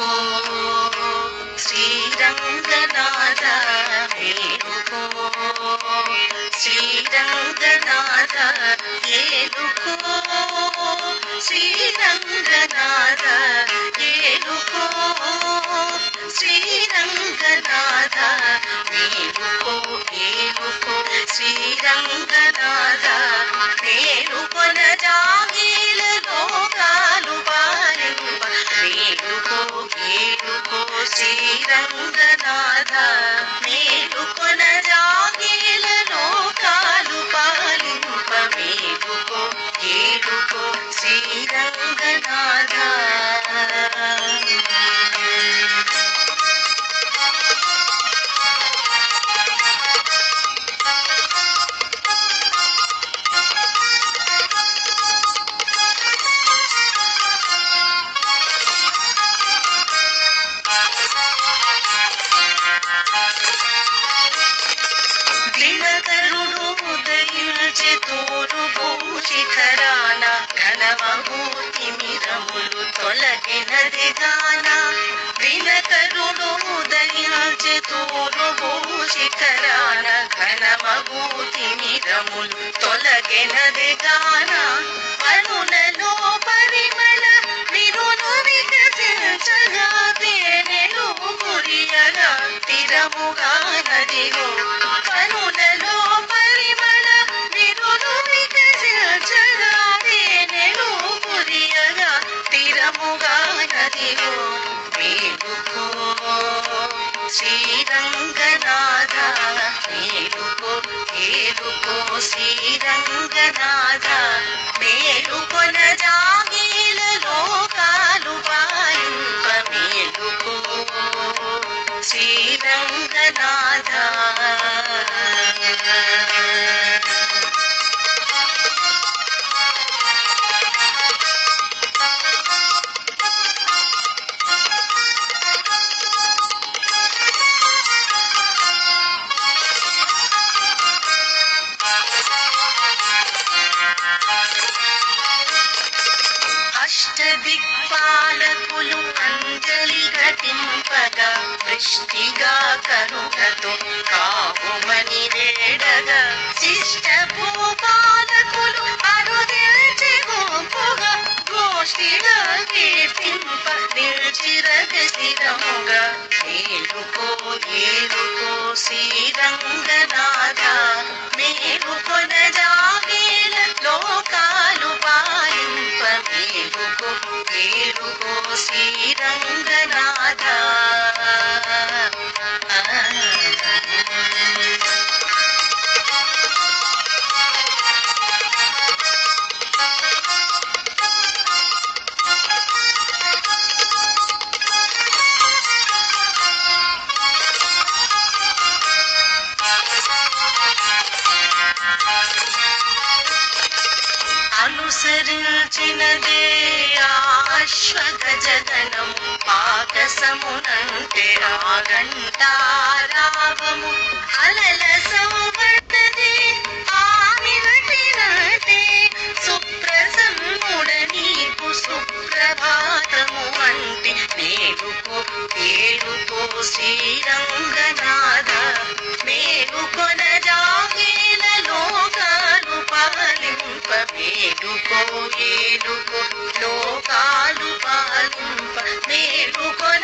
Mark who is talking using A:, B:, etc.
A: మేలుకో శ్రీరంగనాథ మేలుకో శ్రీరంగనాథ ఏలుకో శ్రీరంగనాథ ఏలుకో శ్రీరంగనాథ గంగనాథ మేలుకొన జాగీల లోకాలు పాలింప మేలుకో ఏడుకో శ్రీరంగనాథ. నూరు భూషిఖరాన ఘనమూర్తిమిరములు తొలగినదిగాన వినకరుణోదయించే తూరు భూషిఖరాన ఘనమూర్తి మిరములు తొలగినది గాన. మరుణ మేలుకో మేలుకో శ్రీరంగనాథ. మేలుకొన జాగీల లోకాలు పాలింప మేలుకో శ్రీరంగనాథ. అష్టదిక్పాలకులు అంజలి ఘటింపగా వృష్టిగా కనుగతో కాపుమని వేడగా శిష్ట భూపాలకులు అరుదిల్చి గోపుగా గోష్ఠిగా కీర్తింప నిల్చిరగసిరముగా మేలుకో ఏలుకో శ్రీరంగనాథ మేలు కొనజా అనుసరించినదే ఆశ్వగజగణం పాకసమునంటే ఆగంటారావము అలల సంవర్తదే ఆమినటినటే సుప్రసన్నుడ నీకు సుప్రభాతము అంటే. మేలుకో మేలుకో శ్రీరంగనాథ పాలింప మేలుకో ఏలుకో లోకాలు పాలింప మేలుకొన